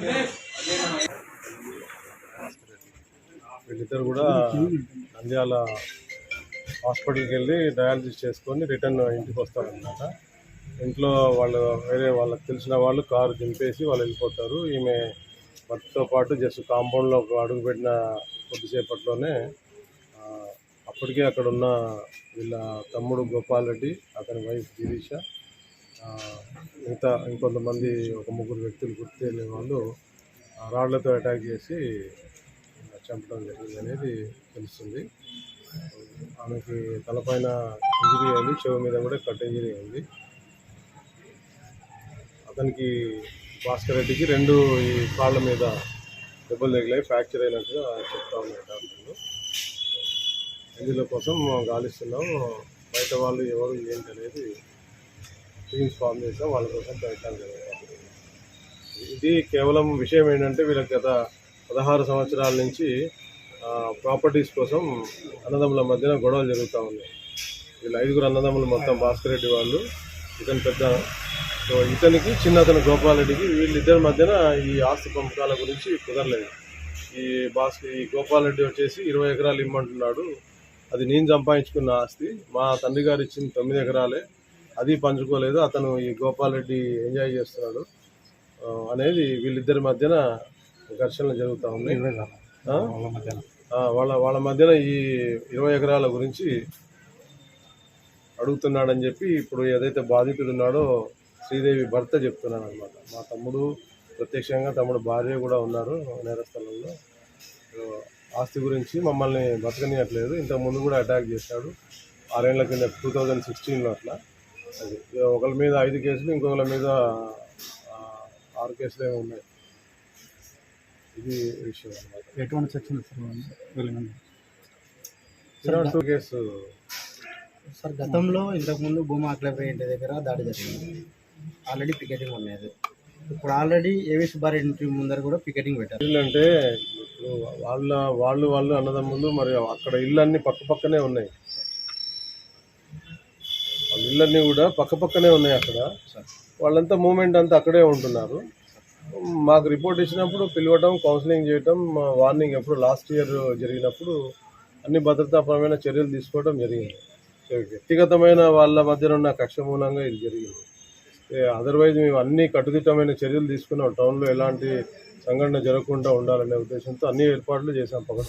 Yes. ఇద్దరు కూడా నంద్యాల హాస్పిటల్కి వెళ్ళి డయాలసిస్ చేసుకొని రిటర్న్ ఇంటికి వస్తారనమాట ఇంట్లో వాళ్ళు వేరే వాళ్ళకి తెలిసిన వాళ్ళు కారు దింపేసి వాళ్ళు వెళ్ళిపోతారు. ఈమె భర్తతో పాటు జస్ట్ కాంపౌండ్లో ఒక అడుగు పెట్టిన కొద్దిసేపట్లోనే అప్పటికే అక్కడ ఉన్న వీళ్ళ తమ్ముడు గోపాల్ రెడ్డి అతని వైఫ్ గిరీష మిగతా ఇంకొంతమంది ఒక ముగ్గురు వ్యక్తులు గుర్తు వాళ్ళు ఆ, రాళ్ళతో అటాక్ చేసి చంపడం జరిగింది అనేది తెలుస్తుంది. ఆమెకి తలపైన ఇంజరీ అయింది చెవు మీద కూడా కట్ ఇంజరీ అయింది. అతనికి భాస్కర్ రెడ్డికి రెండు ఈ కాళ్ళ మీద దెబ్బలు తగిలాయి ఫ్రాక్చర్ అయినట్టుగా చెప్తా ఉన్నారు డాక్టర్లు. ఇందులో కోసం గాలిస్తున్నాం. బయట వాళ్ళు ఎవరు ఏంటి అనేది టీమ్స్ ఫామ్ చేసాం. వాళ్ళ కోసం ప్రయత్నాలు జరుగుతాయి. ఇది కేవలం విషయం ఏంటంటే వీళ్ళకి గత పదహారు సంవత్సరాల నుంచి ప్రాపర్టీస్ కోసం అన్నదమ్ముల మధ్యన గొడవలు జరుగుతూ ఉన్నాయి. వీళ్ళు ఐదుగురు అన్నదమ్ములు మొత్తం భాస్కర్ రెడ్డి వాళ్ళు ఇతను పెద్ద సో ఇతనికి చిన్న అతను గోపాల్ రెడ్డికి వీళ్ళిద్దరి మధ్యన ఈ ఆస్తి పంపకాల గురించి కుదరలేదు. ఈ భాస్ ఈ గోపాలరెడ్డి వచ్చేసి ఇరవై ఎకరాలు ఇమ్మంటున్నాడు. అది నేను సంపాదించుకున్న ఆస్తి. మా తండ్రి గారు ఇచ్చిన తొమ్మిది ఎకరాలే. అది పంచుకోలేదు. అతను ఈ గోపాలరెడ్డి ఎంజాయ్ చేస్తున్నాడు. అనేది వీళ్ళిద్దరి మధ్యన ఘర్షణలు జరుగుతూ ఉన్నాయి. వాళ్ళ వాళ్ళ మధ్యన ఈ ఇరవై ఎకరాల గురించి అడుగుతున్నాడని చెప్పి ఇప్పుడు ఏదైతే బాధితుడు ఉన్నాడో శ్రీదేవి భర్త చెప్తున్నాడు అనమాట మా తమ్ముడు ప్రత్యక్షంగా తమ్ముడు భార్య కూడా ఉన్నారు నేరస్థలంలో. ఆస్తి గురించి మమ్మల్ని బతకనియట్లేదు. ఇంతకు ముందు కూడా అటాక్ చేశాడు. ఆరేళ్ళ కింద టూ థౌజండ్ సిక్స్టీన్లో అట్లా. అది ఒకరి మీద ఐదు కేసులు ఇంకొకరి మీద ఆరు కేసులు ఏమో ఉన్నాయి. ఇది విషయం అనమాట ఎటువంటి section sir two case sir గతంలో ఇంతకుముందు భూమా ఇంటి దగ్గర దాడి జరిగింది. ఆల్రెడీ పికెటింగ్ ఉండేది ఇప్పుడు ఆల్రెడీ ఏవి సుబ్బారెడ్డి ఇంటి ముందర కూడా పికెటింగ్ పెట్టారు. ఇప్పుడు వాళ్ళ వాళ్ళు వాళ్ళు అన్నదమ్ములు మరి అక్కడ ఇళ్ళన్నీ పక్క పక్కనే ఉన్నాయి. వాళ్ళ ఇళ్ళన్నీ కూడా పక్క పక్కనే ఉన్నాయి అక్కడ. వాళ్ళంతా మూమెంట్ అంతా అక్కడే ఉంటున్నారు. మాకు రిపోర్ట్ ఇచ్చినప్పుడు పిలవటం కౌన్సిలింగ్ చేయటం వార్నింగ్ ఎప్పుడు లాస్ట్ ఇయర్ జరిగినప్పుడు అన్ని భద్రతాపరమైన చర్యలు తీసుకోవడం జరిగింది. వ్యక్తిగతమైన వాళ్ళ మధ్యన ఉన్న కక్ష మూలంగా ఇది జరిగింది. అదర్వైజ్ మేము అన్ని కట్టుదిట్టమైన చర్యలు తీసుకున్నాం. టౌన్లో ఎలాంటి సంఘటన జరగకుండా ఉండాలనే ఉద్దేశంతో అన్ని ఏర్పాట్లు చేశాం పక్కన